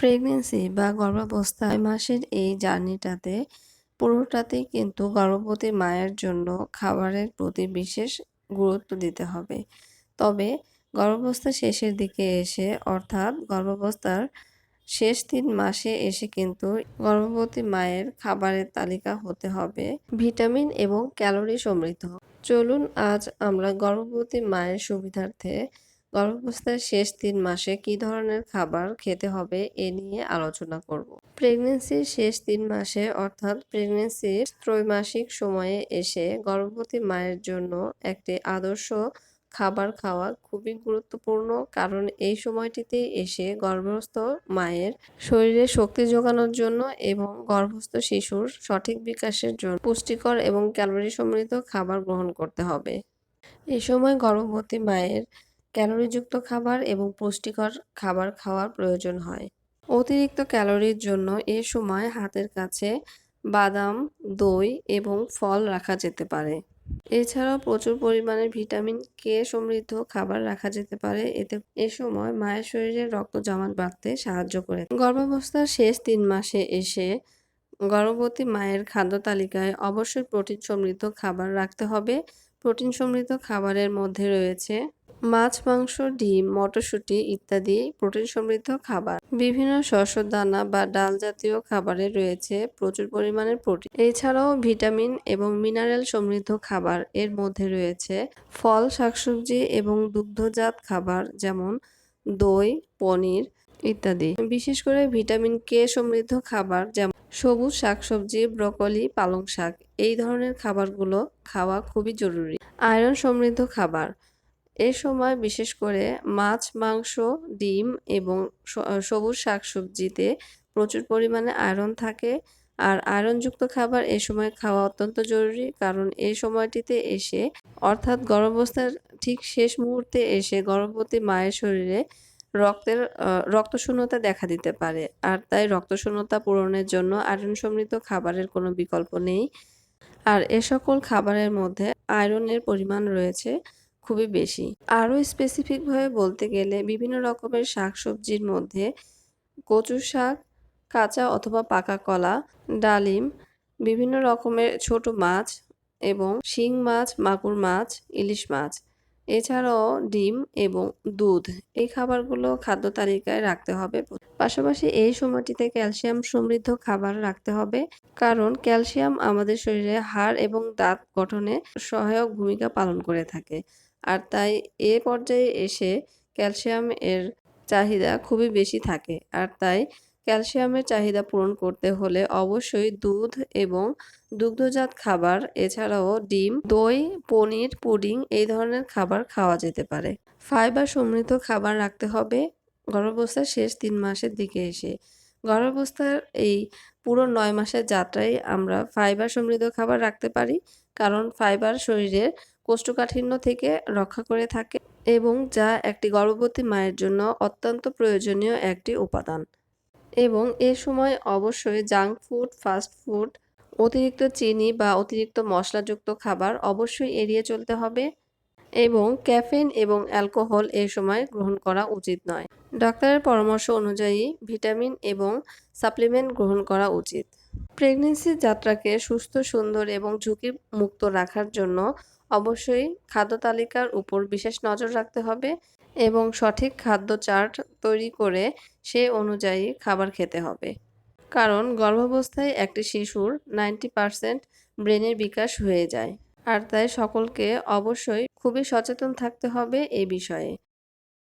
Pregnancy বা গর্ভাবস্থায় মাসের এই জার্নিটাতে পুরোটাতেই কিন্তু গর্ভবতী মায়ের জন্য খাবারের প্রতি বিশেষ গুরুত্ব দিতে হবে। তবে গর্ভাবস্থা শেষের দিকে এসে অর্থাৎ গর্ভাবস্থার শেষ তিন মাসে এসে কিন্তু গর্ভবতী মায়ের খাবারের তালিকা হতে হবে ভিটামিন এবং ক্যালোরি সমৃদ্ধ। চলুন আজ আমরা গর্ভবতী মায়ের সুবিধার্থে গর্ভাবস্থার শেষ তিন মাসে কি ধরনের খাবার খেতে হবে এ নিয়ে আলোচনা করব। প্রেগনেন্সির শেষ তিন মাসে অর্থাৎ প্রেগনেন্সির ত্রৈমাসিক সময়ে এসে গর্ভবতী মায়ের জন্য একটি আদর্শ খাবার খাওয়া খুবই গুরুত্বপূর্ণ, কারণ এই সময়টিতে এসে গর্ভস্থ মায়ের শরীরে শক্তি যোগানোর জন্য এবং গর্ভস্থ শিশুর সঠিক বিকাশের জন্য পুষ্টিকর এবং ক্যালোরি সমৃদ্ধ খাবার গ্রহণ করতে হবে। এই সময় গর্ভবতী মায়ের ক্যালোরিযুক্ত খাবার এবং পুষ্টিকর খাবার খাওয়ার প্রয়োজন হয়। অতিরিক্ত ক্যালোরির জন্য এ সময় হাতের কাছে বাদাম, দই এবং ফল রাখা যেতে পারে। এছাড়াও প্রচুর পরিমাণে ভিটামিন কে সমৃদ্ধ খাবার রাখা যেতে পারে। এতে এ সময় মায়ের শরীরে রক্ত জমাট বাঁধতে সাহায্য করে। গর্ভাবস্থার শেষ তিন মাসে এসে গর্ভবতী মায়ের খাদ্য তালিকায় অবশ্যই প্রোটিন সমৃদ্ধ খাবার রাখতে হবে। প্রোটিন সমৃদ্ধ খাবারের মধ্যে রয়েছে মাছ, মাংস, ডিম, মটরশুঁটি ইত্যাদি প্রোটিন সমৃদ্ধ খাবার। বিভিন্ন শস্য, দানা বা ডাল জাতীয় খাবারে রয়েছে প্রচুর পরিমাণের প্রোটিন। এছাড়াও ভিটামিন এবং মিনারেল সমৃদ্ধ খাবার এর মধ্যে রয়েছে ফল, শাকসবজি এবং দুগ্ধজাত খাবার যেমন দই, পনির ইত্যাদি। বিশেষ করে ভিটামিন কে সমৃদ্ধ খাবার যেমন সবুজ শাকসবজি, ব্রকলি, পালং শাক, এই ধরনের খাবারগুলো খাওয়া খুবই জরুরি। আয়রন সমৃদ্ধ খাবার এ সময় বিশেষ করে মাছ, মাংস, ডিম এবং সবুজ শাকসবজিতে প্রচুর পরিমাণে আয়রন থাকে আর আয়রনযুক্ত খাবার এ সময় খাওয়া অত্যন্ত জরুরি কারণ এই সময়টিতে এসে অর্থাৎ গর্ভাবস্থার ঠিক শেষ মুহূর্তে এসে গর্ভবতী মায়ের শরীরে রক্তের রক্তশূন্যতা দেখা দিতে পারে আর তাই রক্তশূন্যতা পূরণের জন্য আয়রন সমৃদ্ধ খাবারের কোনো বিকল্প নেই। আর এ সকল খাবারের মধ্যে আয়রনের পরিমাণ রয়েছে খুবই বেশি। আরও স্পেসিফিকভাবে বলতে গেলে বিভিন্ন রকমের শাকসবজির মধ্যে কচু শাক, কাঁচা অথবা পাকা কলা, ডালিম, বিভিন্ন রকমের ছোট মাছ এবং শিং মাছ, মাগুর মাছ, ইলিশ মাছ। এছাড়াও ডিম এবং দুধ। এই খাবারগুলো খাদ্য তালিকায় রাখতে হবে। পাশাপাশি এই সময়টিতে ক্যালসিয়াম সমৃদ্ধ খাবার রাখতে হবে। কারণ ক্যালসিয়াম আমাদের শরীরে হাড় এবং দাঁত গঠনে সহায়ক ভূমিকা পালন করে থাকে। আর তাই এ পর্যায়ে এসে ক্যালসিয়াম এর চাহিদা খুবই বেশি থাকে। আর তাই ক্যালসিয়ামের চাহিদা পূরণ করতে হলে অবশ্যই দুধ এবং দুগ্ধজাত খাবার, এছাড়াও ডিম, দই, পনির, পুডিং এই ধরনের খাবার খাওয়া যেতে পারে। ফাইবার সমৃদ্ধ খাবার রাখতে হবে গর্ভাবস্থার শেষ তিন মাসের দিকে এসে। গর্ভাবস্থার এই পুরো নয় মাসের যাত্রায় আমরা ফাইবার সমৃদ্ধ খাবার রাখতে পারি, কারণ ফাইবার শরীরের কোষ্ঠকাঠিন্য থেকে রক্ষা করে থাকে এবং যা একটি গর্ভবতী মায়ের জন্য অত্যন্ত প্রয়োজনীয় একটি উপাদান। এবং এ সময় অবশ্যই জাঙ্ক ফুড, ফাস্ট ফুড, অতিরিক্ত চিনি বা অতিরিক্ত মশলাযুক্ত খাবার অবশ্যই এড়িয়ে চলতে হবে এবং ক্যাফেন এবং অ্যালকোহল এ সময় গ্রহণ করা উচিত নয়। ডাক্তারের পরামর্শ অনুযায়ী ভিটামিন এবং সাপ্লিমেন্ট গ্রহণ করা উচিত। প্রেগনেন্সির যাত্রাকে সুস্থ, সুন্দর এবং ঝুঁকি মুক্ত রাখার জন্য অবশ্যই খাদ্য তালিকার উপর বিশেষ নজর রাখতে হবে এবং সঠিক খাদ্য চার্ট তৈরি করে সে অনুযায়ী খাবার খেতে হবে। কারণ গর্ভাবস্থায় একটি শিশুর নাইনটি পারসেন্ট ব্রেনের বিকাশ হয়ে যায়। আর তাই সকলকে অবশ্যই খুবই সচেতন থাকতে হবে এ বিষয়ে।